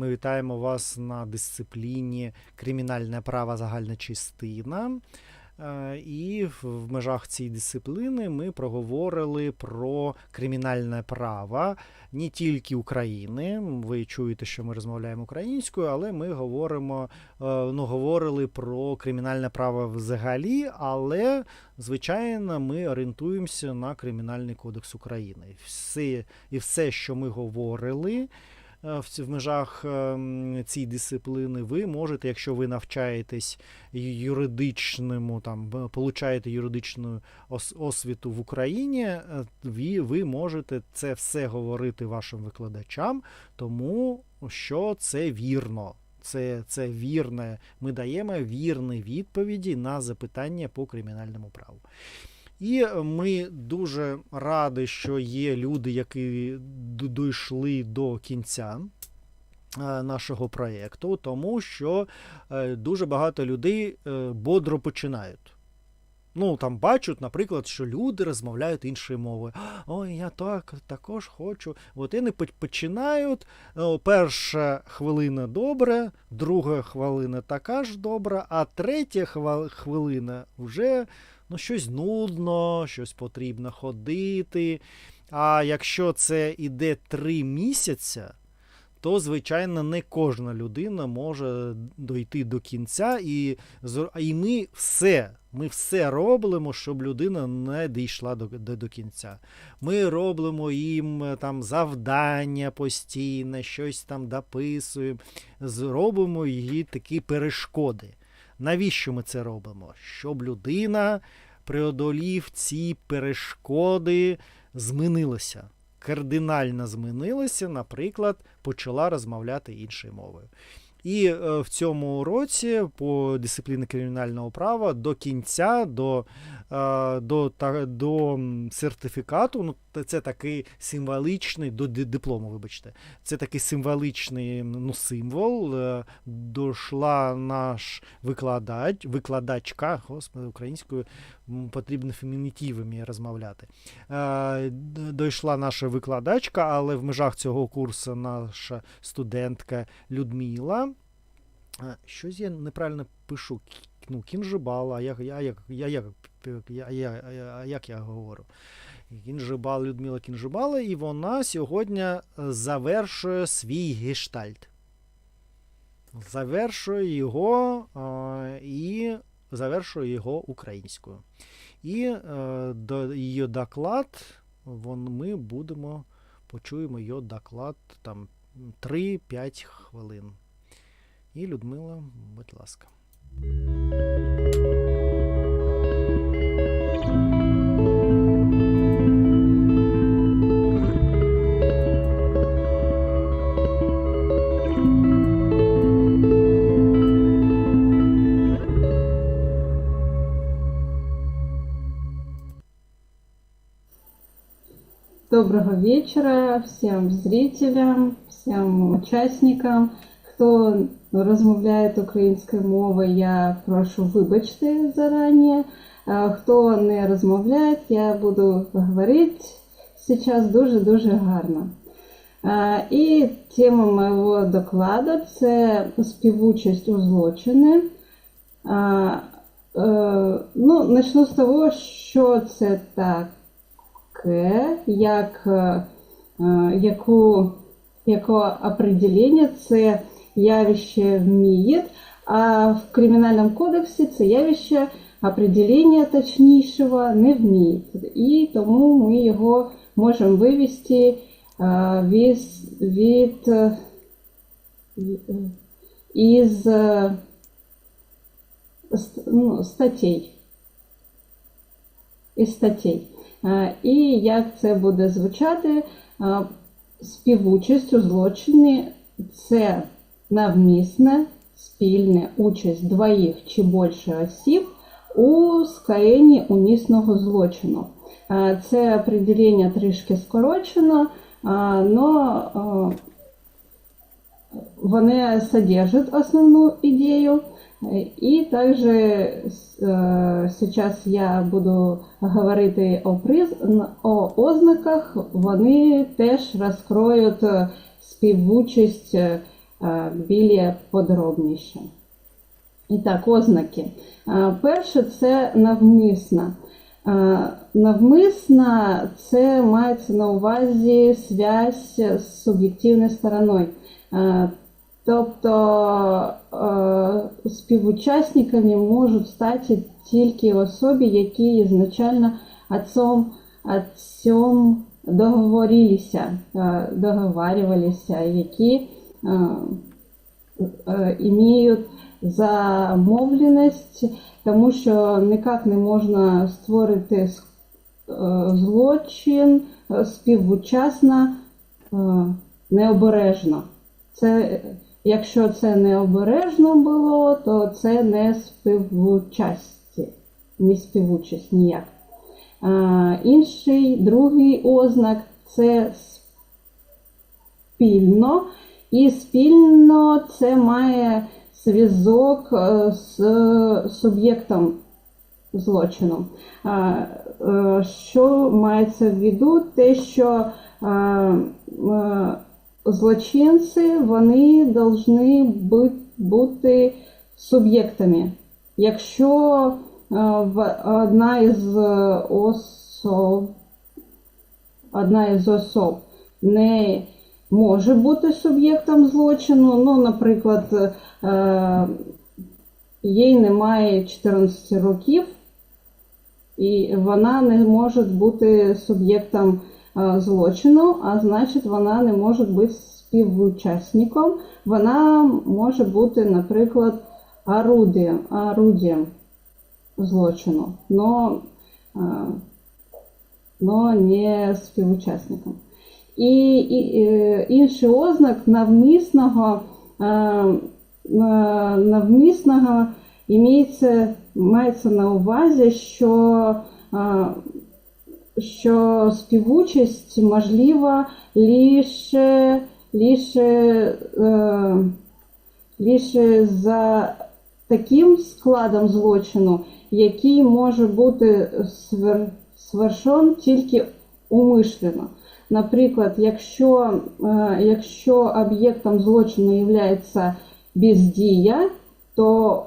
Ми вітаємо вас на дисципліні Кримінальне право загальна частина. Е, І в- межах цієї дисципліни ми проговорили про кримінальне право не тільки України. Ви чуєте, що ми розмовляємо українською, але ми говоримо, е, ну, говорили про кримінальне право взагалі, але звичайно ми орієнтуємося на Кримінальний кодекс України. Все, і все, що ми говорили. Е, В межах ем, цієї дисципліни ви можете, якщо ви навчаєтесь юридичному, там получаєте юридичну ос- освіту в Україні, е, ви, ви можете це все говорити вашим викладачам, тому що це вірно. Це, це вірне. Ми даємо вірні відповіді на запитання по кримінальному праву. І ми дуже раді, що є люди, які дійшли до кінця е, нашого проєкту, тому що е, дуже багато людей е, бодро починають. Ну, там бачать, наприклад, що люди розмовляють іншою мовою. Ой, я так також хочу. От вони починають. Перша хвилина добре, друга хвилина така ж добра, а третя хвилина вже ну, щось нудно, щось потрібно ходити. А якщо це іде три місяці, то, звичайно, не кожна людина може дойти до кінця, і, і ми все, ми все робимо, щоб людина не дійшла до, до, до кінця. Ми робимо їм е, там завдання постійне, щось там дописуємо, зробимо їй такі перешкоди. Навіщо ми це робимо? Щоб людина, преодолів ці перешкоди, змінилася. Кардинально змінилася, наприклад, почала розмовляти іншою мовою. І е, в цьому році по дисципліні кримінального права до кінця, до, е, до, та, до сертифікату, ну, це такий символічний, до диплому, вибачте, це такий символічний ну, символ. Е, дошла наш викладач, викладачка, господи, українською потрібно фемінітивами розмовляти. Е, Дійшла наша викладачка, але в межах цього курсу наша студентка Людмила. Е, Щось я неправильно пишу. Ну, кінжибала, а як, я, як, я, як, я, я, як я говорю? Кінжибала, Людмила Кінжибала, і вона сьогодні е, завершує свій гештальт. Завершує його е, і завершує його українською. І е, до її доклад вон, ми будемо почуємо її доклад там 3-5 хвилин. І Людмила, будь ласка. Доброго вечера всем зрителям, всем учасникам. Хто розмовляє українською мовою, я прошу вибачте зарані. А Хто не розмовляє, я буду говорити зараз дуже-дуже гарно. І тема моєго докладу це співучасть у злочини. Е, Ну, начну з того, що це таке, як, е, е, яку, яке определення це явище вміє, а в Кримінальному кодексі це явище определення точнішого не вміє. І тому ми його можемо вивести е, від, від, із ну, статей. Із статей. Е, І як це буде звучати? Е, Співучасть у злочині це навмисне, спільне участь двоїх чи більше осіб у скоєнні умісного злочину. Е, Це определення трішки скорочено, але вони содержат основну ідею. І также э, сейчас я буду говорити о, приз... о ознаках, вони теж розкроють е, співучасть е, е, більш подробніше. І так, ознаки. Е, Перше це навмисна. Е, Навмисна це мається на увазі зв'язь з суб'єктивною стороною. Тобто е, співучасниками можуть стати тільки особи, які ізначально о цьому, договорилися, е, договарювалися, які е, іміють замовленість, тому що ніяк не можна створити злочин співучасно необережно. Це, якщо це необережно було, то це не співучасті, не співучасть ніяк. Е, інший, другий ознак це спільно. І спільно це має зв'язок е, з суб'єктом злочину. Е, Що мається в виду? Те, що е, злочинці вони повинні бути суб'єктами. Якщо е, одна із особ, одна із особ не може бути суб'єктом злочину, ну, наприклад, е, їй немає 14 років, і вона не може бути суб'єктом е, злочину, а значить, вона не може бути співучасником. Вона може бути, наприклад, орудієм, орудієм злочину, но, е, но не співучасником. І, і е, інший ознак навмисного, е, е, навмисного імеється, мається на увазі, що, е, що співучасть можлива лише, лише, е, лише за таким складом злочину, який може бути свер, свершен тільки умишлено. Наприклад, якщо, е, якщо об'єктом злочину є бездія, то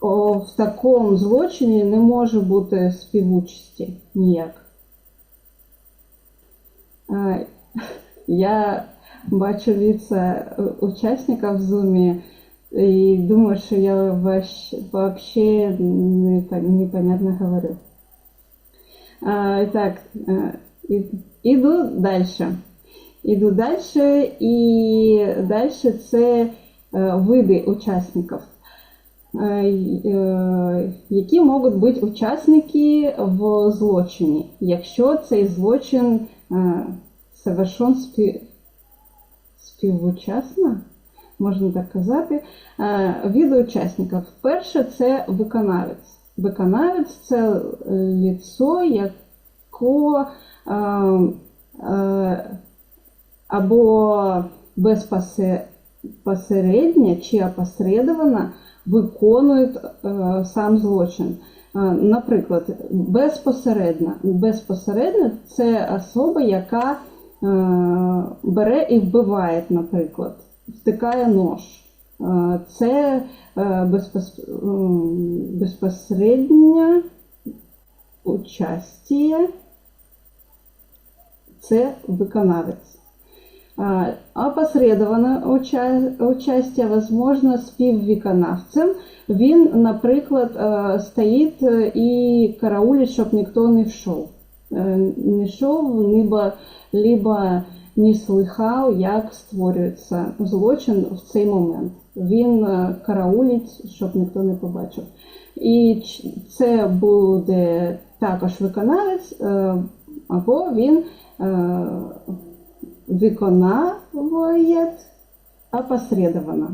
о, в такому злочині не може бути співучасті ніяк. Е, Я бачу лица учасників в Zoom і думаю, що я вообще непонятно говорю. Так, е, іду далі. Іду далі, і далі це е, види учасників. Е, е, Які можуть бути учасники в злочині, якщо цей злочин е, совершен спів... співучасно, можна так казати, види учасників. Перше це виконавець. Виконавець це лицо, яко або безпосередньо чи опосередовано виконує е, сам злочин. Е, Наприклад, безпосередньо. Безпосередньо це особа, яка е, бере і вбиває, наприклад, втикає нож. Це безпос- безпосереднє участие це виконавець. Опосредоване уча- участие, возможно, співвиконавцем. Він, наприклад, стоїть е, і караулить, щоб ніхто не йшов. Е, Не йшов, либо, либо не слыхав, як створюється злочин в цей момент. Він е, караулить, щоб ніхто не побачив. І це буде також виконавець, або він виконує опосредовано.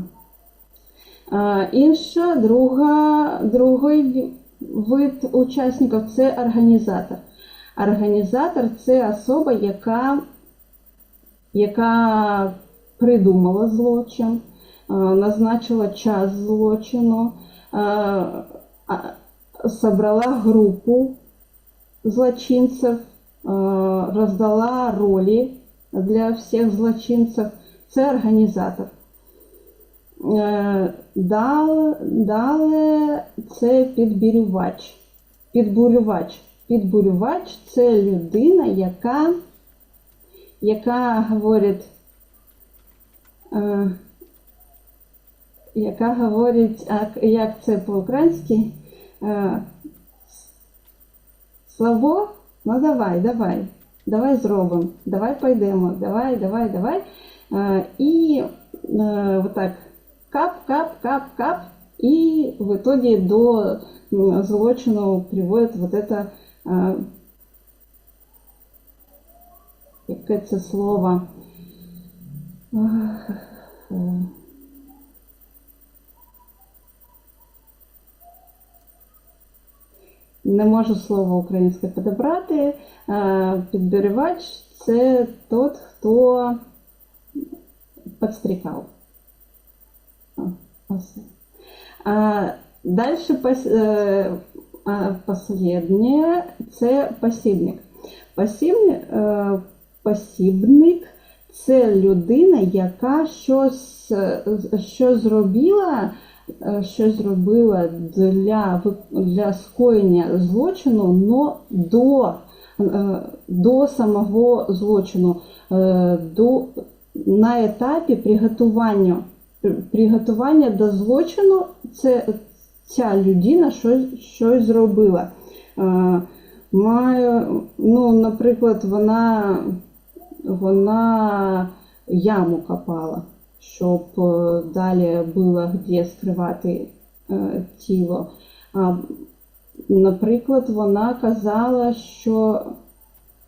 Інша, друга, другий вид учасників це організатор. Організатор це особа, яка, яка придумала злочин, назначила час злочину, собрала групу злочинців, роздала ролі для всіх злочинців. Це організатор. Е, Дал, далі це підбурювач. Підбурювач. Підбурювач це людина, яка, яка говорить, е, яка говорить, як це по-українськи? Е, Слабо? Ну давай, давай. Давай зробимо. Давай пойдемо. Давай, давай, давай. Е, І е, отак кап, кап, кап, кап. І в итоге до м, злочину приводить вот это е, яке це слово. Ах, е, Не можу слово українське підібрати. Е, це тот, хто підстрікав. Пос, е, а, последнє це посібник. Посібник, е, це людина, яка щось, е, що зробила, що зробила для, для скоєння злочину, но до, е, до самого злочину, е, до, на етапі приготування, приготування до злочину, це ця людина щось, щось зробила. Е, Маю, ну, наприклад, вона, вона яму копала, щоб е, далі було де скривати е, тіло. Наприклад, вона казала, що,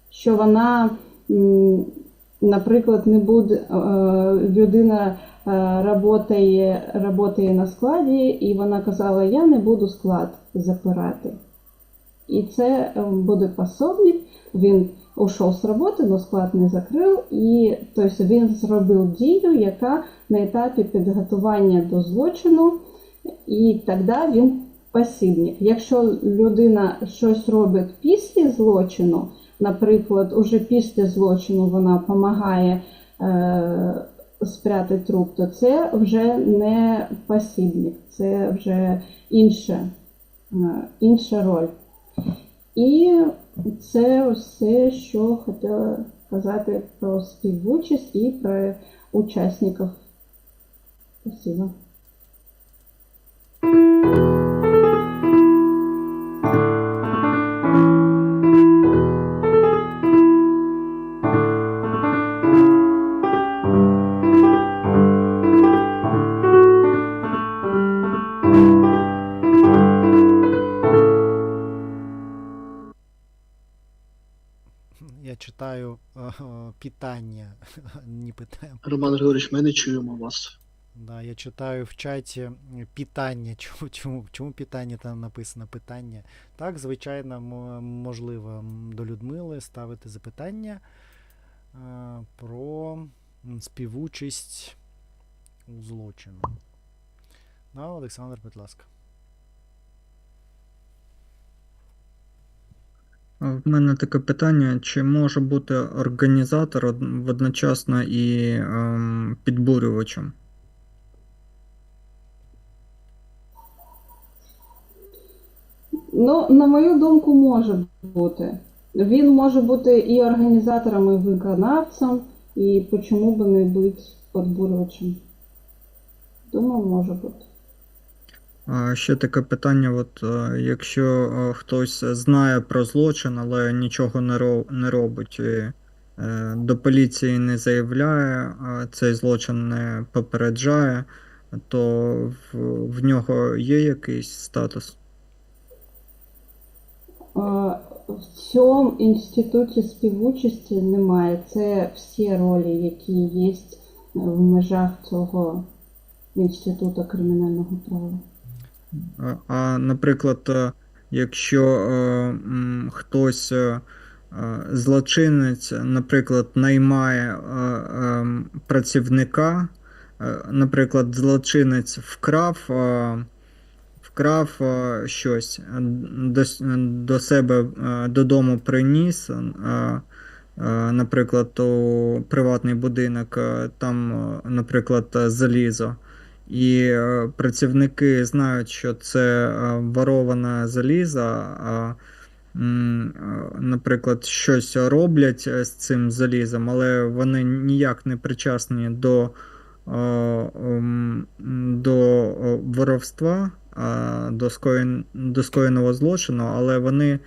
що вона, наприклад, не буде, е, людина е, работає, работає на складі, і вона казала, я не буду склад запирати. І це е, буде пособник. Він ушов з роботи, але склад не закрив, і тобто, він зробив дію, яка на етапі підготування до злочину, і тоді він посібник. Якщо людина щось робить після злочину, наприклад, уже після злочину вона допомагає е, спрятати труп, то це вже не посібник, це вже інша, е, інша роль. І це все, що хотіла казати про співучасть і про учасників. Спасибо. Читаю питання, не питання. Роман Григорович, ми не чуємо вас. Да, я читаю в чаті питання. Чому, чому, чому питання там написано питання? Так, звичайно, можливо до Людмили ставити запитання е, про м, співучасть у злочину. Да, Олександр, будь ласка. В мене таке питання: чи може бути організатор од- одночасно і ем, підбурювачем? Ну, на мою думку, може бути. Він може бути і організатором, і виконавцем, і чому би не бути подбурювачем. Думаю, може бути. Ще таке питання: от е, якщо е, хтось знає про злочин, але нічого не, ро- не робить, е, до поліції не заявляє, цей злочин не попереджає, то в, в нього є якийсь статус? В цьому інституті співучасті немає. Це всі ролі, які є в межах цього інституту кримінального права. А, наприклад, е, якщо е, хтось е, злочинець, наприклад, наймає ем, працівника, наприклад, злочинець вкрав, вкрав щось, до, себе додому приніс. Наприклад, у приватний будинок, там, наприклад, залізо. І е, працівники знають, що це е, вороване залізо, а, е, наприклад, щось роблять з цим залізом, але вони ніяк не причасні до, ем, до воровства, до, скоєн, до скоєного злочину, але вони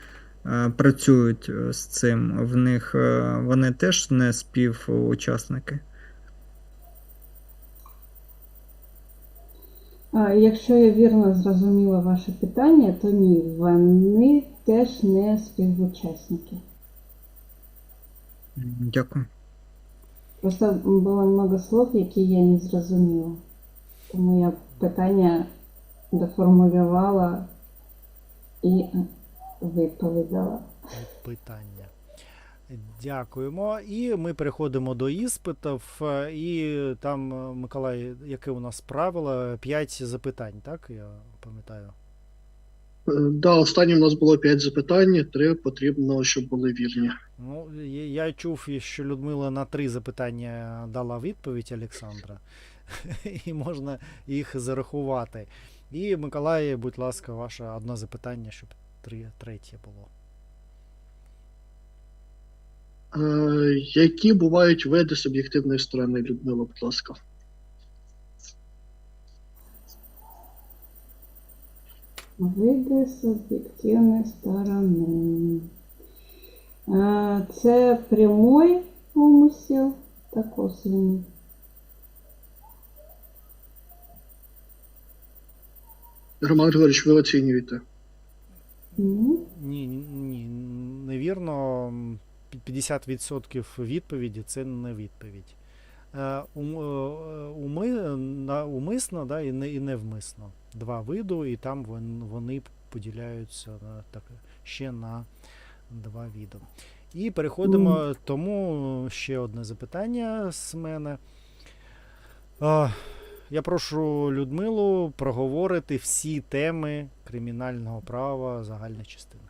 працюють з цим. В них вони теж не співучасники. Якщо я вірно зрозуміла ваше питання, то ні, вони теж не співучасники. Дякую. Просто було много слов, які я не зрозуміла. Тому я питання доформулювала і відповідала. питання. Дякуємо. І ми переходимо до іспитів. Е, І там, е, Миколай, яке у нас правило? П'ять запитань, так? Я пам'ятаю. Е, Да, останнім у нас було 5 запитань, три потрібно, щоб були вірні. Ну, я, я чув, що Людмила на три запитання дала відповідь Олександра, і можна їх зарахувати. І, Миколай, будь ласка, ваше одне запитання, щоб три, третє було. Е, які бувають види суб'єктивної сторони, Людмила, будь ласка? Види суб'єктивної сторони. Е, Це прямой умисел та косвенний. Роман Григорович, ви оцінюєте. Ну, Ні, ні, невірно. М, 50% відповіді це не відповідь. Е, е, Уми, умисно да, і, не, і невмисно. Два виду, і там вони поділяються на, так, ще на два види. І переходимо, тому ще одне запитання з мене. Е, Я прошу Людмилу проговорити всі теми кримінального права загальної частини.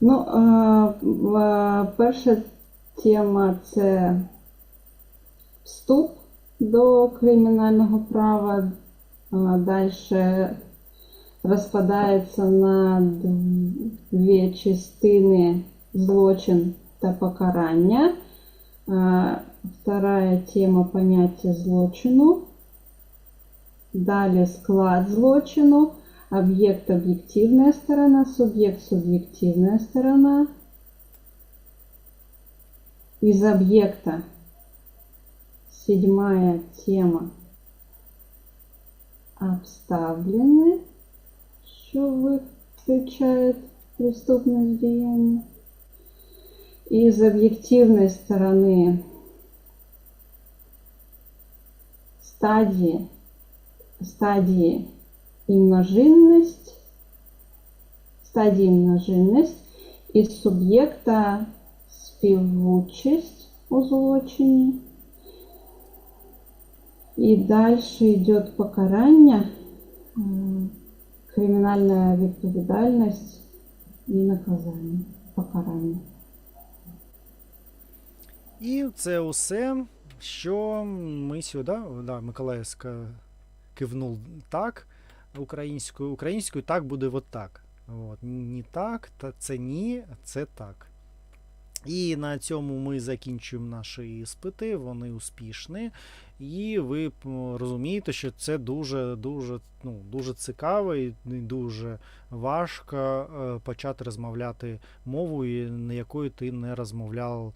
Ну перша тема це вступ до кримінального права. Далі розпадається на дв- дві частини злочин та покарання. Вторая тема поняття злочину. Далі склад злочину, об'єкт об'єктивна сторона, суб'єкт суб'єктивна сторона. Из объекта седьмая тема обставлены, що виключають преступность деяния. Из объективной стороны стадии, стадии и множинность, стадии і множинность, із суб'єкта співучасть у злочині. І далі йде покарання, м, кримінальна відповідальність і наказання. Покарання. І це усе, що ми сюди, да, Миколай ска- кивнув так українською. Українською так буде от так. От. Ні так, та це ні, це так. І на цьому ми закінчуємо наші іспити, вони успішні. І ви розумієте, що це дуже, дуже, ну, дуже цікаво і дуже важко е, почати розмовляти мовою, на якою ти не розмовляв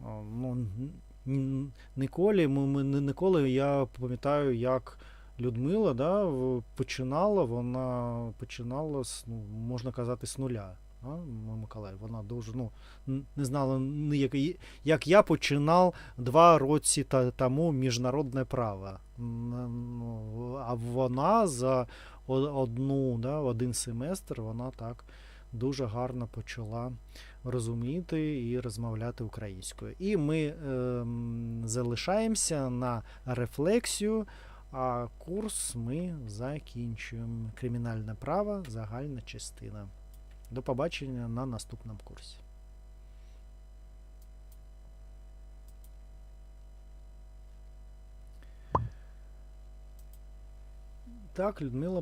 Ну, н- н- ніколи, ми, ми ніколи я пам'ятаю, як Людмила да, починала, вона починала з, ну, можна казати, з нуля. А, Миколай, вона дуже ну, не знала, як, як я починав два та, тому міжнародне право. Ну, А вона за одну, да, один семестр вона так дуже гарно почала розуміти і розмовляти українською. І ми ем, залишаємося на рефлексію, а курс ми закінчуємо. Кримінальне право, загальна частина. До побачення на наступному курсі. Так, Людмила